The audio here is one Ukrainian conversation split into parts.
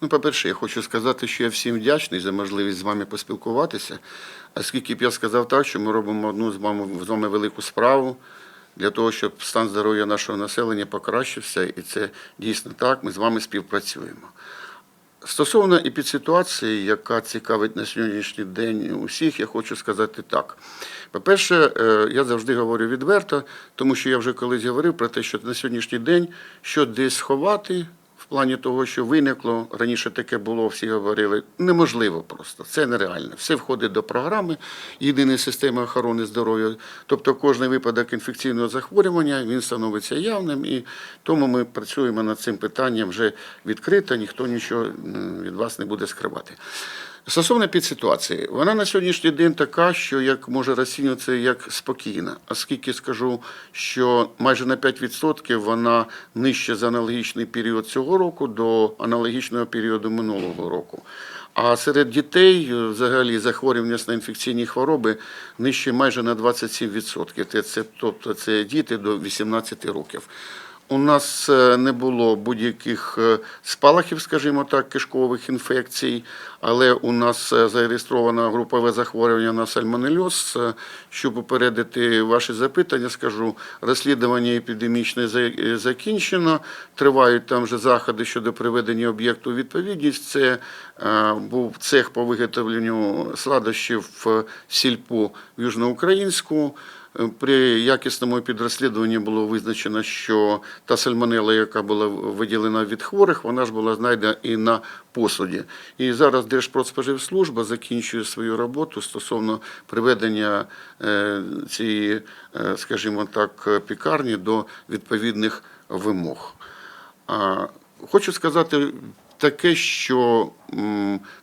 Ну, по-перше, я хочу сказати, що я всім вдячний за можливість з вами поспілкуватися. Оскільки б я сказав так, що ми робимо одну з вами, з вами велику справу для того, щоб стан здоров'я нашого населення покращився, і це дійсно так. Ми з вами співпрацюємо. Стосовно епідситуації, яка цікавить на сьогоднішній день усіх, я хочу сказати так. По-перше, е, я завжди говорю відверто, тому що я вже колись говорив про те, що на сьогоднішній день що десь ховати. Плані того, що виникло, раніше таке було, всі говорили, неможливо просто, це нереально. Все входить до програми єдиної системи охорони здоров'я. Тобто кожен випадок інфекційного захворювання він становиться явним, і тому ми працюємо над цим питанням вже відкрито, ніхто нічого від вас не буде скривати. Стосовно підситуації, вона на сьогоднішній день така, що як може розцінюватися як спокійна, оскільки скажу, що майже на 5% вона нижче за аналогічний період цього року до аналогічного періоду минулого року. А серед дітей е, взагалі захворювання на інфекційні хвороби нижче майже на 27%. Це, це, тобто це діти до 18 років. У нас е, не було будь-яких е, спалахів, скажімо так, кишкових інфекцій, але у нас е, зареєстровано групове захворювання на сальмонельоз. Щоб попередити ваші запитання, скажу, розслідування епідемічне закінчено. Тривають там вже заходи щодо приведення об'єкту у відповідність. Це був цех по виготовленню сладощів в сільпо в Южноукраїнську. При якісному підрозслідуванні було визначено, що та сальмонела, яка була виділена від хворих, вона ж була знайдена і на посуді. І зараз Держпродспоживслужба закінчує свою роботу стосовно приведення е, цієї, е, скажімо так, пікарні до відповідних вимог. Хочу сказати таке, що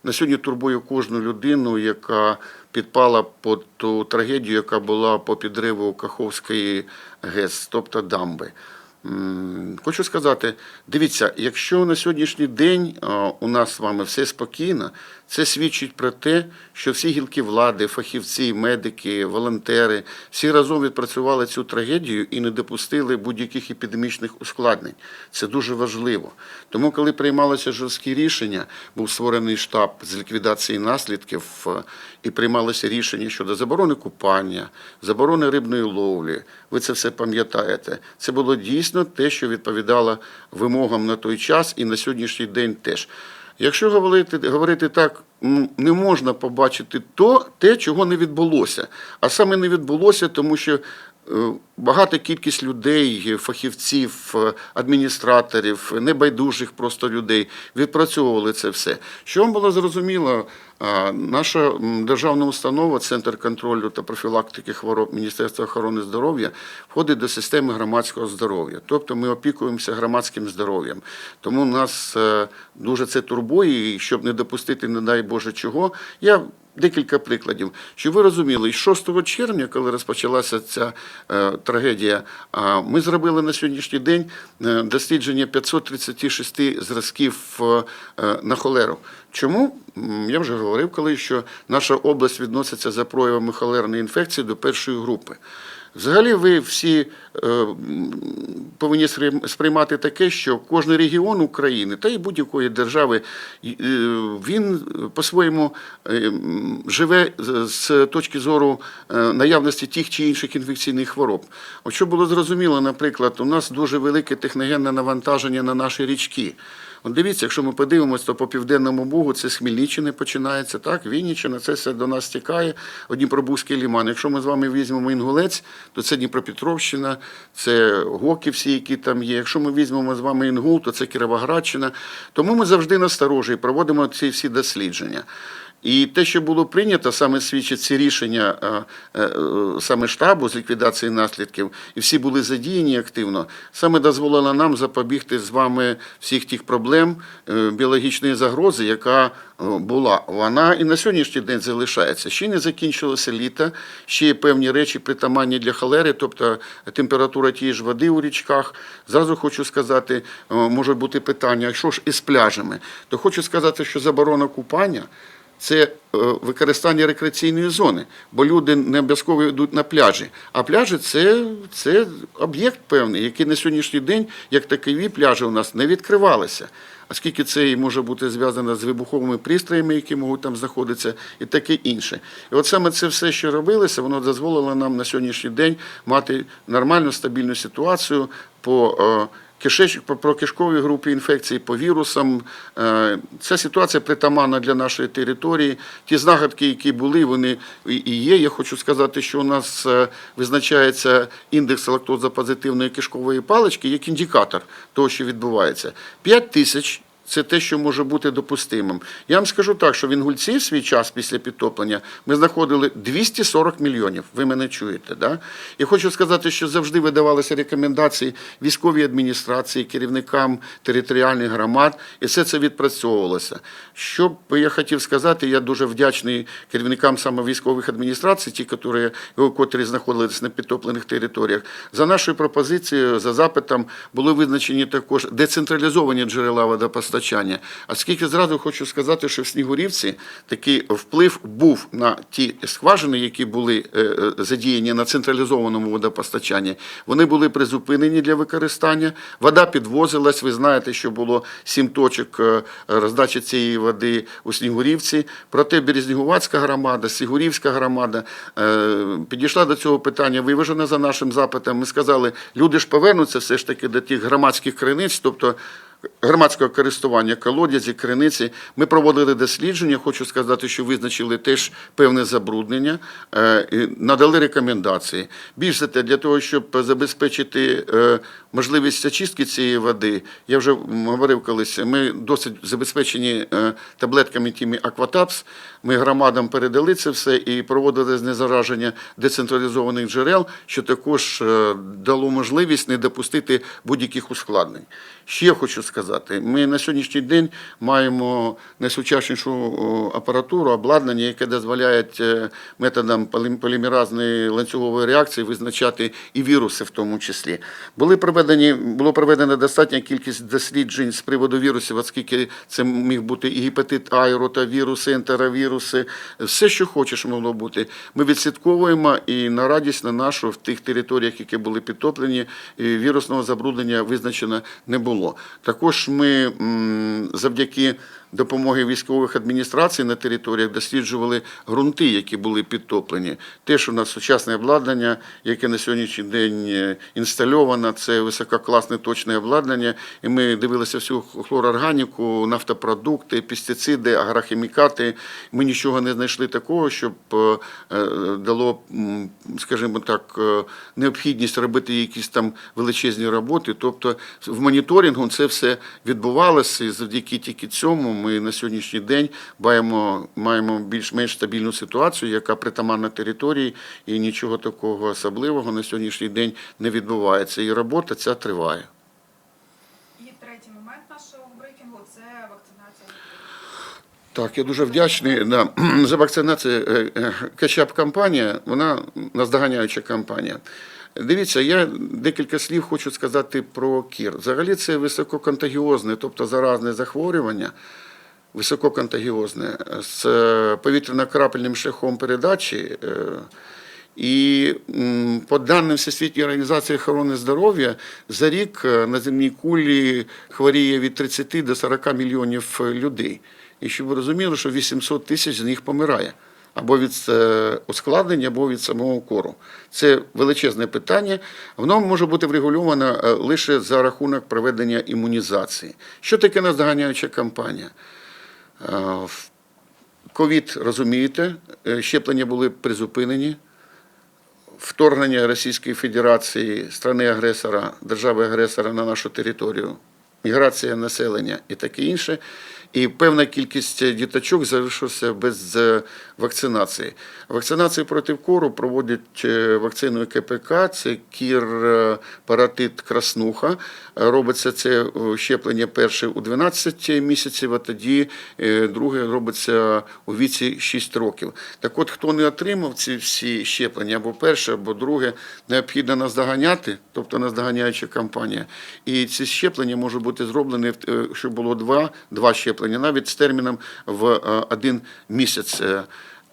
на сьогодні турбує кожну людину, яка підпала під ту трагедію, яка була по підриву Каховської ГЕС, тобто дамби. Хочу сказати, дивіться, якщо на сьогоднішній день у нас з вами все спокійно, це свідчить про те, що всі гілки влади, фахівці, медики, волонтери, всі разом відпрацювали цю трагедію і не допустили будь-яких епідемічних ускладнень. Це дуже важливо. Тому, коли приймалося жорсткі рішення, був створений штаб з ліквідації наслідків е, і приймалося рішення щодо заборони купання, заборони рибної ловлі. Ви це все пам'ятаєте. Це було дійсно те, що відповідало вимогам на той час і на сьогоднішній день теж. Якщо говорити, говорити так, не можна побачити то, те, чого не відбулося. А саме не відбулося, тому що багата кількість людей, фахівців, е, адміністраторів, небайдужих просто людей відпрацьовували це все. Що вам було зрозуміло, наша державна установа, Центр контролю та профілактики хвороб Міністерства охорони здоров'я, входить до системи громадського здоров'я. Тобто ми опікуємося громадським здоров'ям. Тому нас е, дуже це турбує, і щоб не допустити, не дай Боже, чого. Я Декілька прикладів. Щоб ви розуміли, з 6 червня, коли розпочалася ця е, трагедія, а, ми зробили на сьогоднішній день е, дослідження 536 зразків е, на холеру. Чому? Я вже говорив коли що наша область відноситься за проявами холерної інфекції до першої групи. Взагалі, ви всі е, повинні сприймати таке, що кожен регіон України та й будь-якої держави е, він по-своєму е, живе з- точки зору е, наявності тих чи інших інфекційних хвороб. От що було зрозуміло, наприклад, у нас дуже велике техногенне навантаження на наші річки. От дивіться, якщо ми подивимося, то по південному Бугу це з Хмельниччини починається, так, Вінниччина, це все до нас тікає, Дніпробузький ліман. Якщо ми з вами візьмемо Інгулець, то це Дніпропетровщина, це Гоки всі, які там є. Якщо ми візьмемо з вами Інгул, то це Кіровоградщина. Тому ми завжди насторожі і проводимо ці всі дослідження. І те, що було прийнято, саме свідчить ці рішення е, е, саме штабу з ліквідації наслідків, і всі були задіяні активно, саме дозволило нам запобігти з вами всіх тих проблем е, біологічної загрози, яка була. Вона і на сьогоднішній день залишається. Ще не закінчилося літо, ще є певні речі притаманні для холери, тобто температура тієї ж води у річках. Зразу хочу сказати, може бути питання, що ж із пляжами? То хочу сказати, що заборона купання. Це е, використання рекреаційної зони, бо люди не обов'язково йдуть на пляжі. А пляжі це, це об'єкт певний, який на сьогоднішній день, як такові пляжі у нас не відкривалися. Оскільки це і може бути зв'язано з вибуховими пристроями, які можуть там знаходитися, і таке інше. І от саме це все, що робилося, воно дозволило нам на сьогоднішній день мати нормальну стабільну ситуацію по е, про кишкові групи інфекцій, по вірусам. Е, Ця ситуація притаманна для нашої території. Ті знахідки, які були, вони і і є. Я хочу сказати, що у нас е, визначається індекс лактозопозитивної кишкової палички як індикатор того, що відбувається. 5 тисяч це те, що може бути допустимим. Я вам скажу так, що в Інгульці в свій час після підтоплення ми знаходили 240 мільйонів. Ви мене чуєте, да? І хочу сказати, що завжди видавалися рекомендації військовій адміністрації, керівникам територіальних громад, і все це відпрацьовувалося. Що б я хотів сказати, я дуже вдячний керівникам саме військових адміністрацій, ті, котрі, котрі знаходилися на підтоплених територіях. За нашою пропозицією, за запитом, були визначені також децентралізовані джерела водопостачання. Оскільки зразу хочу сказати, що в Снігурівці такий вплив був на ті скважини, які були е, е, задіяні на централізованому водопостачанні. Вони були призупинені для використання. Вода підвозилась. Ви знаєте, що було сім точок е, роздачі цієї води у Снігурівці. Проте Березнігувацька громада, Снігурівська громада підійшла до цього питання виважена за нашим запитом. Ми сказали, люди ж повернуться все ж таки до тих громадських криниць, тобто громадського користування колодязі, криниці. Ми проводили дослідження. Хочу сказати, що визначили теж певне забруднення, е, надали рекомендації. Більше для того, щоб забезпечити е, можливість очистки цієї води, я вже говорив колись, ми досить забезпечені е, таблетками тими Акватапс. Ми громадам передали це все і проводили знезараження децентралізованих джерел, що також дало можливість не допустити будь-яких ускладнень. Ще хочу сказати, ми на сьогоднішній день маємо найсучаснішу апаратуру, обладнання, яке дозволяє е, методом полімеразної ланцюгової реакції визначати і віруси в тому числі. Були проведені, було проведено достатня кількість досліджень з приводу вірусів, оскільки це міг бути і гепатит А, і ротавіруси, ентеровіруси, все, що хочеш, могло бути. Ми відслідковуємо і на радість на нашу в тих територіях, які були підтоплені, вірусного забруднення визначено не було. Також ми завдяки допомоги військових адміністрацій на територіях досліджували ґрунти, які були підтоплені. Теж у нас сучасне обладнання, яке на сьогоднішній день е, інстальовано, це висококласне точне обладнання. І ми дивилися всю хлорорганіку, нафтопродукти, пестициди, агрохімікати. Ми нічого не знайшли такого, щоб е, е, дало, скажімо так, необхідність робити якісь там величезні роботи. Тобто в моніторингу це все відбувалося, і завдяки тільки цьому ми на сьогоднішній день маємо, маємо більш-менш стабільну ситуацію, яка притаманна території, і нічого такого особливого на сьогоднішній день не відбувається. І робота ця триває. І третій момент нашого брифінгу це вакцинація. Так, я дуже вдячний да, за вакцинацію. Е, е, Кетчап-кампанія, вона наздоганяюча кампанія. Дивіться, я декілька слів хочу сказати про кір. Взагалі це висококонтагіозне, тобто заразне захворювання, висококонтагіозне, з е, повітряно-крапельним шляхом передачі. е, І по даним Всесвітньої організації охорони здоров'я, за рік е, на земній кулі хворіє від 30 до 40 мільйонів людей. І щоб ви розуміли, що 800 тисяч з них помирає або від ускладнення, або від самого кору. Це величезне питання. Воно може бути врегульовано лише за рахунок проведення імунізації. Що таке наздоганяюча кампанія? Е, Ковід, розумієте, е, щеплення були призупинені. Вторгнення Російської Федерації, страни-агресора, держави-агресора на нашу територію, міграція населення і таке інше. І певна кількість діточок залишилася без е, вакцинації. Вакцинацію проти кору проводять е, вакциною КПК, це кір е, паратит краснуха. Робиться це щеплення перше у 12 місяців, а тоді друге робиться у віці 6 років. Так от, хто не отримав ці всі щеплення, або перше, або друге, необхідно наздоганяти, тобто наздоганяюча кампанія. І ці щеплення можуть бути зроблені, зроблене, щоб було два, два щеплення. щеплення, навіть з терміном в е, один місяць. Е,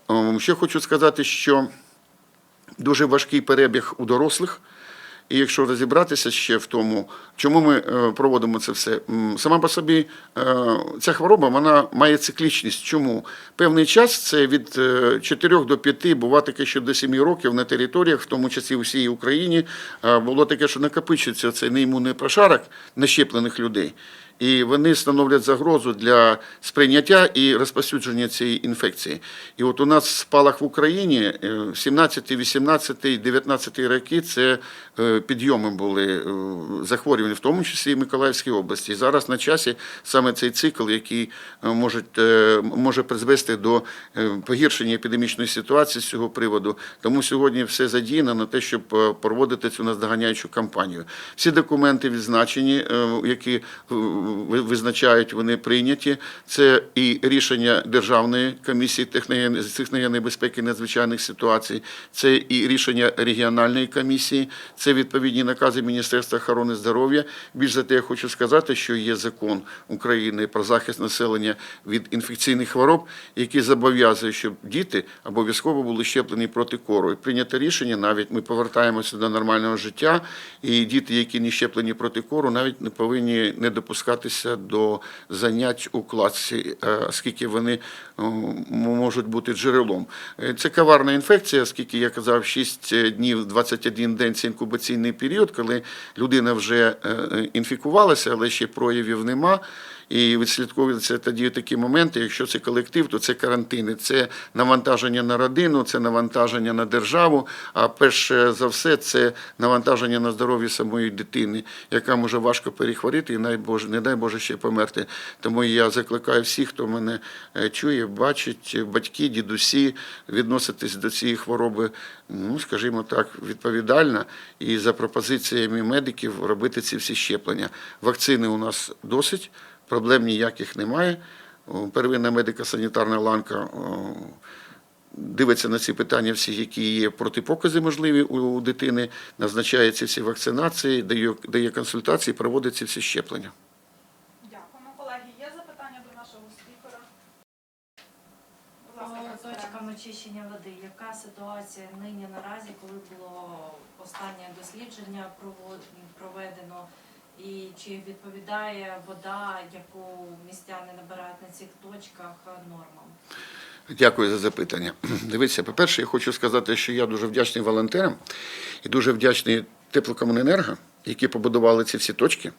ем, Ще хочу сказати, що дуже важкий перебіг у дорослих. І якщо розібратися ще в тому, чому ми е, проводимо це все, сама по собі е, ця хвороба вона має циклічність. Чому? Певний час це від 4 до 5, бува таке, що до 7 років на територіях, в тому числі всій Україні, е, було таке, що накопичується цей неімунний прошарок нещеплених людей. І вони становлять загрозу для сприйняття і розповсюдження цієї інфекції. І от у нас спалах в Україні е, 17, 18, 19 роки це е, підйоми були е, захворювань, в тому числі і Миколаївській області. І зараз на часі саме цей цикл, який е, може, е, може призвести до е, погіршення епідемічної ситуації з цього приводу. Тому сьогодні все задіяно на те, щоб е, проводити цю наздоганяючу кампанію. Всі документи відзначені, е, які е, визначають, вони прийняті. Це і рішення Державної комісії техногенної- безпеки надзвичайних ситуацій, це і рішення регіональної комісії, це відповідні накази Міністерства охорони здоров'я. Більш за те, я хочу сказати, що є закон України про захист населення від інфекційних хвороб, який зобов'язує, щоб діти обов'язково були щеплені проти кору. І прийнято рішення, навіть ми повертаємося до нормального життя, і діти, які не щеплені проти кору, навіть не повинні не допускатися до занять у класі, е, оскільки вони е, можуть бути джерелом. Е, Це коварна інфекція, оскільки я казав, 6 днів, 21 день це інкубаційний період, коли людина вже е, е, інфікувалася, але ще проявів нема. І відслідковуються тоді такі моменти. Якщо це колектив, то це карантини, це навантаження на родину, це навантаження на державу. А перше за все, це навантаження на здоров'я самої дитини, яка може важко перехворіти і не дай Боже ще померти. Тому я закликаю всіх, хто мене е, чує, бачить, батьки, дідусі, відноситись до цієї хвороби, ну скажімо так, відповідально і за пропозиціями медиків робити ці всі щеплення. Вакцини у нас досить проблем ніяких немає. Первинна медико-санітарна ланка дивиться на ці питання, всі, які є протипокази можливі у дитини, назначає ці всі вакцинації, дає, дає консультації, проводить ці всі щеплення. Дякуємо, колеги. Є запитання до нашого спікера? Будь ласка, точкам очищення води. Яка ситуація нині наразі, коли було останнє дослідження проведено? І чи відповідає вода, яку містяни набирають на цих точках нормам? Дякую за запитання. Дивіться, по-перше, я хочу сказати, що я дуже вдячний волонтерам і дуже вдячний теплокомуненерго, які побудували ці всі точки.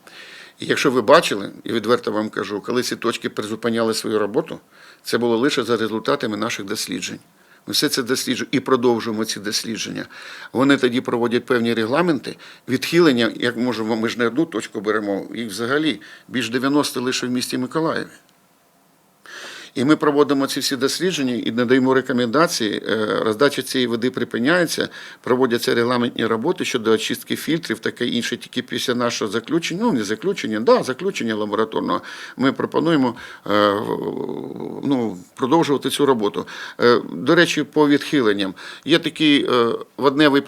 І якщо ви бачили, і відверто вам кажу, коли ці точки призупиняли свою роботу, це було лише за результатами наших досліджень. Ми все це досліджуємо і продовжуємо ці дослідження. Вони тоді проводять певні регламенти, відхилення, як можемо, ми ж не одну точку беремо, їх взагалі більш 90 лише в місті Миколаєві. І ми проводимо ці всі дослідження і надаємо рекомендації. Е, Роздача цієї води припиняється, проводяться регламентні роботи щодо очистки фільтрів, таке інше. Тільки після нашого заключення, ну не заключення, да, заключення лабораторного. Ми пропонуємо е, ну, продовжувати цю роботу. Е, До речі, по відхиленням є такий водневий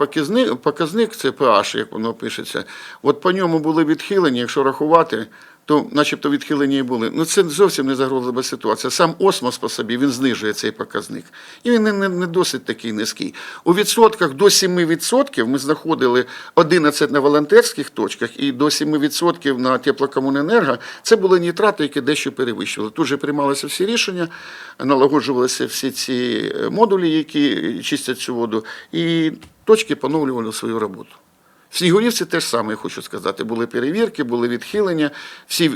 показник, це pH, як воно пишеться. От по ньому були відхилення, якщо рахувати то начебто відхилення і були. Ну це зовсім не загрозлива ситуація. Сам осмос по собі він знижує цей показник. І він не, не, не досить такий низький. У відсотках до 7% ми знаходили 11 на волонтерських точках і до 7% на теплокомуненерго. Це були нітрати, які дещо перевищували. Тут же приймалися всі рішення, налагоджувалися всі ці е, модулі, які чистять цю воду, і точки поновлювали свою роботу. В Снігурівці теж саме, я хочу сказати. Були перевірки, були відхилення, всі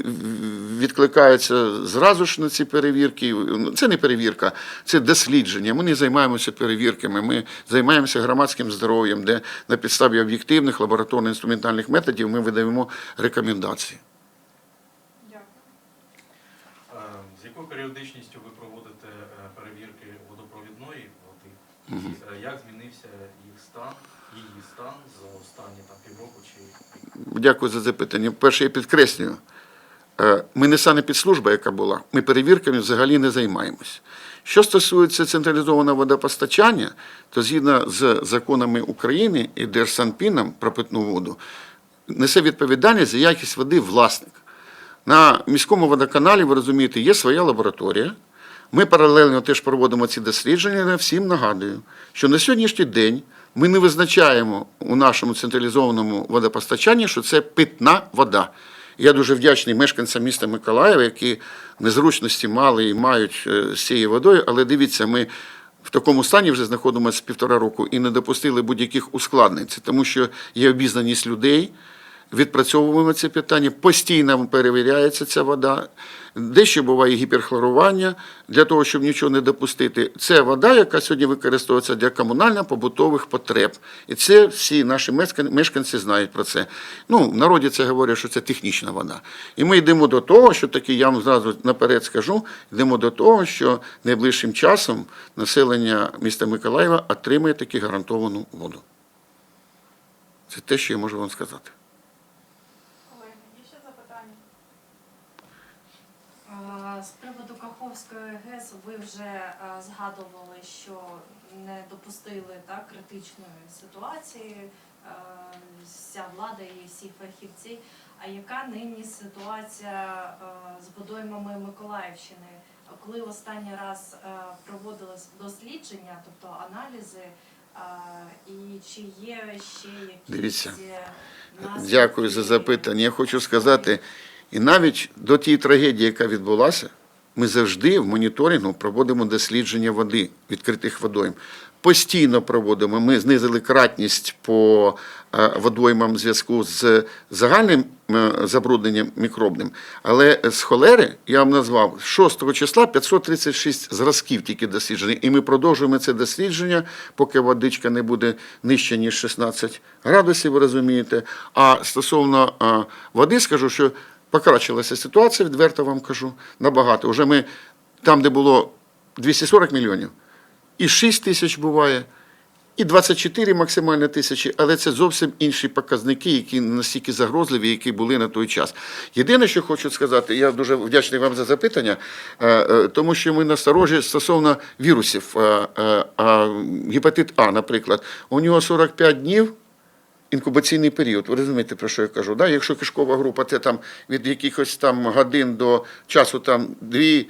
відкликаються зразу ж на ці перевірки. Ну, Це не перевірка, це дослідження. Ми не займаємося перевірками, ми займаємося громадським здоров'ям, де на підставі об'єктивних лабораторно-інструментальних методів ми видаємо рекомендації. Дякую. Е, З якою періодичністю ви проводите е, перевірки водопровідної води? Е, як змінився їх стан, її стан за останні там півроку чи рік? Дякую за запитання. Перше, я підкреслюю, е, ми не санепідслужба, яка була, ми перевірками взагалі не займаємось. Що стосується централізованого водопостачання, то згідно з законами України і Держсанпіном про питну воду, несе відповідальність за якість води власник. На міському водоканалі, ви розумієте, є своя лабораторія. Ми паралельно теж проводимо ці дослідження. Я всім нагадую, що на сьогоднішній день ми не визначаємо у нашому централізованому водопостачанні, що це питна вода. Я дуже вдячний мешканцям міста Миколаєва, які незручності мали і мають е, з цією водою, але дивіться, ми в такому стані вже знаходимося півтора року і не допустили будь-яких ускладнень. Це тому, що є обізнаність людей, відпрацьовуємо це питання, постійно перевіряється ця вода. Дещо буває гіперхлорування для того, щоб нічого не допустити. Це вода, яка сьогодні використовується для комунально-побутових потреб. І це всі наші мешканці знають про це. Ну, в народі це говорять, що це технічна вода. І ми йдемо до того, що таки я вам зразу наперед скажу, йдемо до того, що найближчим часом населення міста Миколаєва отримає таки гарантовану воду. Це те, що я можу вам сказати. Колеги, є ще запитання? Е, З Каховської ГЕС ви вже е, згадували, що не допустили так критичної ситуації е, вся влада і всі фахівці. А яка нині ситуація е, з водоймами Миколаївщини? Коли останній раз проводилось дослідження, тобто аналізи, і чи є ще якісь Дивіться. Дякую за запитання. Я хочу сказати, і навіть до тієї трагедії, яка відбулася, ми завжди в моніторингу проводимо дослідження води, відкритих водойм. Постійно проводимо. Ми знизили кратність по е, водоймам в зв'язку з загальним е, забрудненням мікробним. Але з холери я вам назвав 6 числа 536 зразків тільки досліджені. І ми продовжуємо це дослідження, поки водичка не буде нижче, ніж 16 градусів, ви розумієте. А стосовно е, води, скажу, що покращилася ситуація, відверто вам кажу, набагато. Уже ми там, де було 240 мільйонів, і 6 тисяч буває, і 24 максимально тисячі, але це зовсім інші показники, які настільки загрозливі, які були на той час. Єдине, що хочу сказати, я дуже вдячний вам за запитання, е, е, тому що ми насторожі стосовно вірусів. Е, Гепатит А, наприклад, у нього 45 днів. Інкубаційний період, ви розумієте, про що я кажу? Да? Якщо кишкова група, це там від якихось там годин до часу там дві,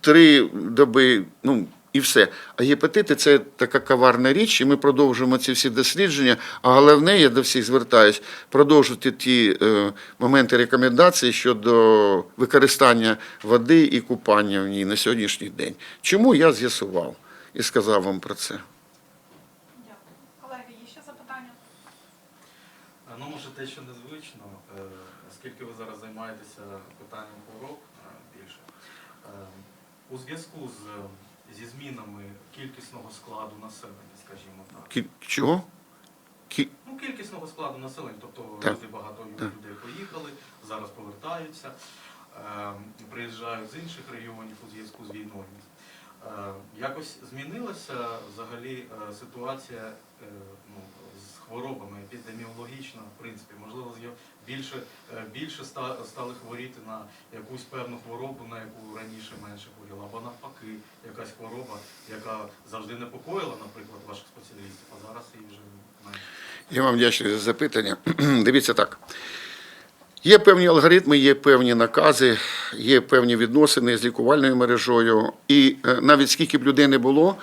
три доби, ну і все. А гепатити це така коварна річ, і ми продовжуємо ці всі дослідження. А головне, я до всіх звертаюсь, продовжити ті е, моменти рекомендацій щодо використання води і купання в ній на сьогоднішній день. Чому я з'ясував і сказав вам про це? Дякую. Колеги, є ще запитання? Е, Ну, може, те, що незвично, е, оскільки ви зараз займаєтеся питанням хвороб е, більше, е, у зв'язку з, зі змінами кількісного складу населення, скажімо так, Кі- Чого? Кі- ну, кількісного складу населення, тобто Так. люди багато Так. людей поїхали, зараз повертаються, приїжджають з інших регіонів у зв'язку з війною. Якось змінилася взагалі ситуація ну, хворобами епідеміологічна, в принципі, можливо, більше, е, більше ста- стали хворіти на якусь певну хворобу, на яку раніше менше хворіла, або навпаки, якась хвороба, яка завжди непокоїла, наприклад, ваших спеціалістів, а зараз її вже менше. Я вам вдячний за запитання. Дивіться так. Є певні алгоритми, є певні накази, є певні відносини з лікувальною мережою. І е, навіть скільки б людей не було,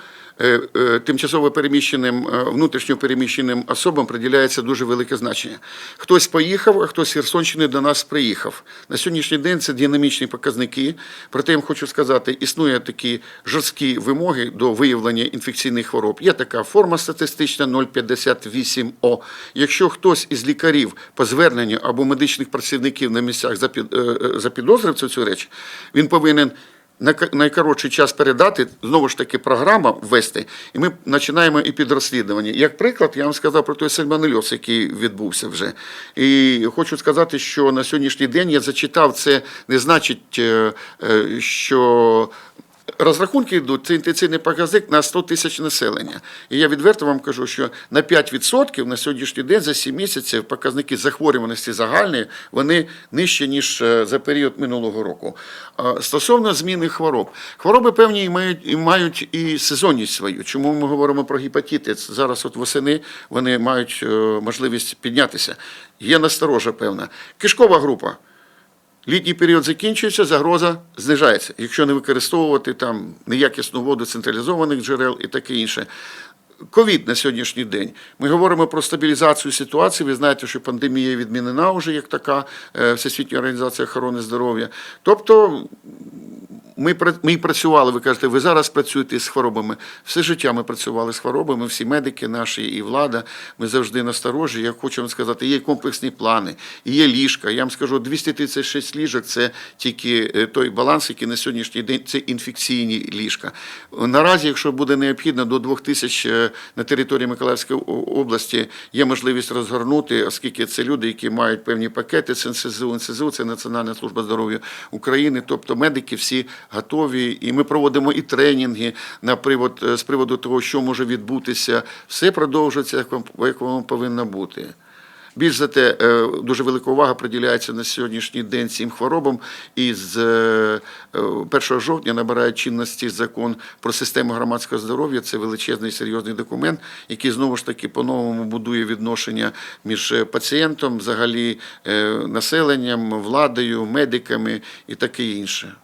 тимчасово переміщеним, е, внутрішньо переміщеним особам приділяється дуже велике значення. Хтось поїхав, а хтось з Херсонщини до нас приїхав. На сьогоднішній день це динамічні показники. Проте я вам хочу сказати, існує такі жорсткі вимоги до виявлення інфекційних хвороб. Є така форма статистична 058О. Якщо хтось із лікарів по зверненню або медичних працівників на місцях запід- е, е, запідозрив цю, реч, він повинен найкоротший час передати, знову ж таки, програма ввести, і ми починаємо і під розслідування. Як приклад, я вам сказав про той сальмонельоз, який відбувся вже. І хочу сказати, що на сьогоднішній день я зачитав це, не значить, е, е, що. Розрахунки йдуть, це інтенсивний показник на 100 тисяч населення. І я відверто вам кажу, що на 5% на сьогоднішній день за 7 місяців показники захворюваності загальної, вони нижчі, ніж е, за період минулого року. Стосовно зміни хвороб. Хвороби певні мають, і мають і сезонність свою. Чому ми говоримо про гепатити? Зараз от восени вони мають е, можливість піднятися. Є насторожа певна. Кишкова група. Літній період закінчується, загроза знижається, якщо не використовувати там неякісну воду централізованих джерел і таке інше. Ковід на сьогоднішній день. Ми говоримо про стабілізацію ситуації. Ви знаєте, що пандемія відмінена вже як така е, Всесвітня організація охорони здоров'я. Тобто ми, ми працювали, ви кажете, ви зараз працюєте з хворобами. Все життя ми працювали з хворобами, всі медики наші і влада. Ми завжди насторожі. Я хочу вам сказати, є комплексні плани, є ліжка. Я вам скажу, 236 ліжок це тільки е, той баланс, який на сьогоднішній день це інфекційні ліжка. Наразі, якщо буде необхідно, до 2000 е, на території Миколаївської області є можливість розгорнути, оскільки це люди, які мають певні пакети з НСЗУ. НСЗУ – це Національна служба здоров'я України, тобто медики всі готові. І ми проводимо і тренінги на привод, е, з приводу того, що може відбутися. Все продовжується, як воно повинно бути. Більш за те, е, дуже велика увага приділяється на сьогоднішній день цим хворобам. І з е, е, 1 жовтня набирає чинності закон про систему громадського здоров'я. Це величезний серйозний документ, який знову ж таки по-новому будує відношення між пацієнтом, взагалі населенням, владою, медиками і таке інше.